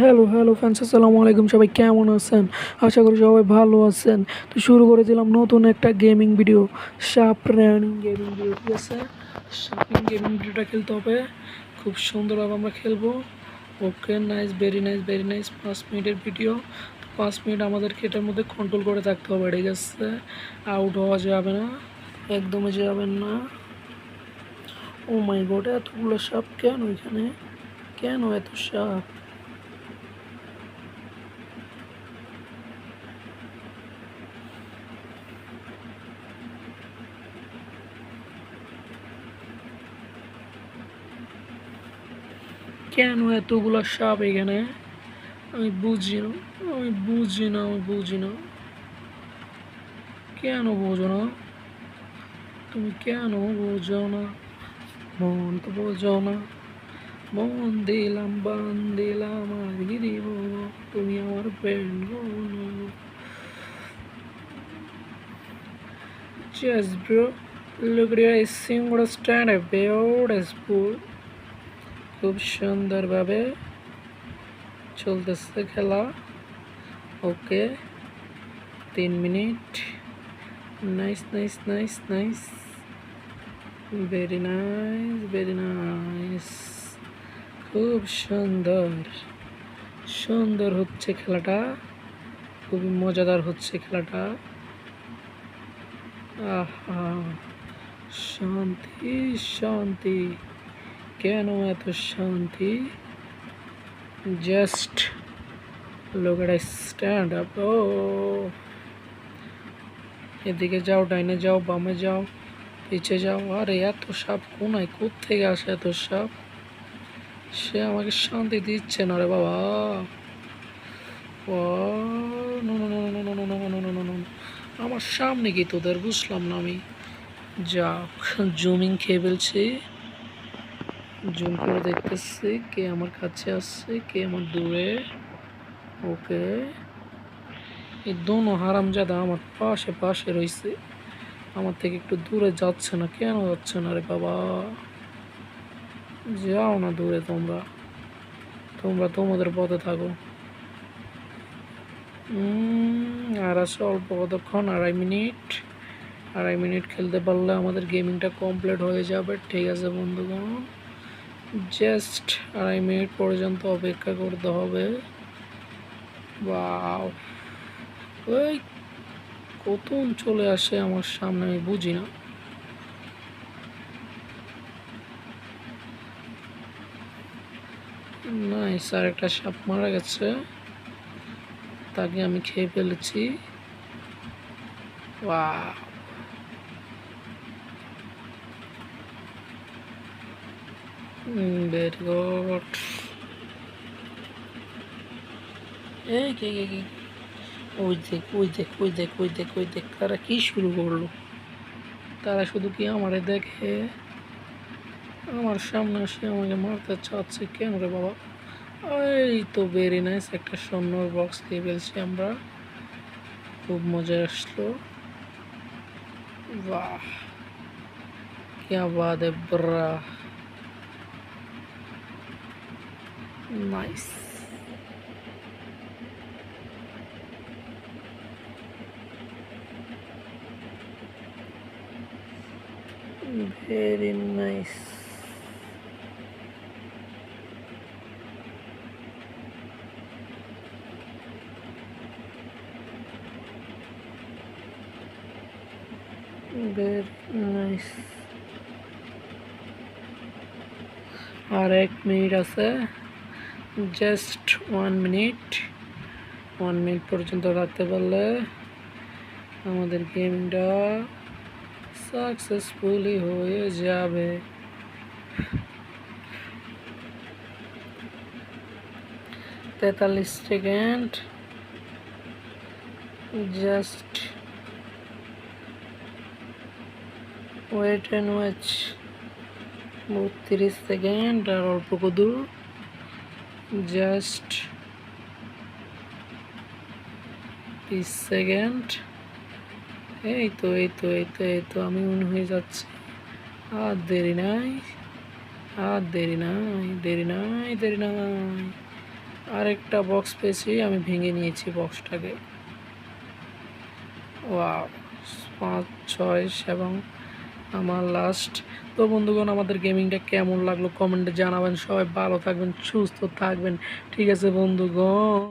Hello hello fans আসসালামু আলাইকুম। সবাই কেমন আছেন? আশা করি সবাই ভালো আছেন। তো শুরু করে দিলাম নতুন একটা গেমিং ভিডিও সাপ রানিং গেমিং ভিডিও ঠিক আছে? সাপিং গেমিং ভিডিওটা খেলতে হবে। খুব সুন্দরভাবে আমরা খেলব। Okay nice very nice very nice পাঁচ মিনিটের ভিডিও পাঁচ মিনিট আমাদেরকে এটার মধ্যে কন্ট্রোল করে থাকতে হবে, ঠিক আছে? আউট হওয়া যাবে না, একদমই যাবেন না। ও মাই গড এতগুলো সাপ কেন এখানে? কেন এত সাপ কেন এতগুলো সাপ এখানে? আমি বুঝি না আমি বুঝি না আমি বুঝি না। কেন বোঝো না? তুমি কেন বোঝো না? মন তো বোঝো না। মন দিলাম বান দিলাম আর কি দিব? তুমি আমার friend Just bro, look at your single stand a beautiful খুব সুন্দরভাবে চলতেছে খেলা। ওকে, তিন minute. Nice nice nice nice. Very nice very nice খুব সুন্দর। সুন্দর হচ্ছে খেলাটা। খুবই মজাদার হচ্ছে খেলাটা। আহা, শান্তি শান্তি। কেন এত শান্তি জাস্ট লোকেরা স্ট্যান্ড আপ ও এদিকে যাও ডাইনে যাও বামে যাও পিছে যাও আরে এত সাপ কোনায় কোথেকে আসে এত সাপ সে আমাকে শান্তি দিচ্ছে না রে বাবা আমার সামনে কি তোদের বুঝলাম না আমি যা জুমিং খেয়ে ফেলছি জুম করে দেখতেছি কে আমার কাছে আসছে কে আমার দূরে। ওকে। এই দোনো হারামজাদা আমার পাশে পাশে রয়েছে আমার থেকে একটু দূরে যাচ্ছে না, কেন যাচ্ছে না রে বাবা? যাও না দূরে তোমরা। তোমরা তোমাদের পথে থাকো। আর আছে অল্প কতক্ষণ, আড়াই মিনিট। আড়াই মিনিট খেলতে পারলে আমাদের গেমিংটা কমপ্লিট হয়ে যাবে। ঠিক আছে বন্ধুগণ। জাস্ট আড়াই মিনিট পর্যন্ত অপেক্ষা করতে হবে। বা ওই কতক্ষণ চলে আসে আমার সামনে আমি বুঝি না। নাই স্যার একটা সাপ মারা গেছে। তাকে আমি খেয়ে ফেলেছি। বা ভেরি গুড এই কে কে কে ওই দেখ ওই দেখ ওই দেখ ওই দেখ ওই দেখ তারা কি শুরু করলো তারা শুধু কি আমারে দেখে আমার সামনে এসে আমাকে মারতে চাচ্ছে কেন রে বাবা এই তো ভেরি নাইস একটা স্বর্ণর বক্স খেয়ে ফেলছি আমরা খুব মজা আসলো বাহ क्या बात है bro nice. Very nice. Very nice. আর এক মিনিট আছে just one minute one minute পর্যন্ত রাখতে পারলে আমাদের গেমটা সাকসেসফুলি হয়ে যাবে। তেতাল্লিশ second just wait and watch বত্রিশ সেকেন্ড আর অল্প কদু জাস্ট বিশ সেকেন্ড এই তো এই তো এই তো এই তো, আমি মনে হয়ে যাচ্ছি। আর দেরি নাই, আর দেরি নাই দেরি নাই দেরি নাই। আরেকটা বক্স পেয়েছি, আমি ভেঙে নিয়েছি বক্সটাকে ওয়াও পাঁচ, ছয় এবং আমার লাস্ট তো বন্ধুগণ, আমাদের গেমিংটা কেমন লাগল? কমেন্টে জানাবেন। সবাই ভালো থাকবেন, সুস্থ থাকবেন। ঠিক আছে বন্ধুগণ।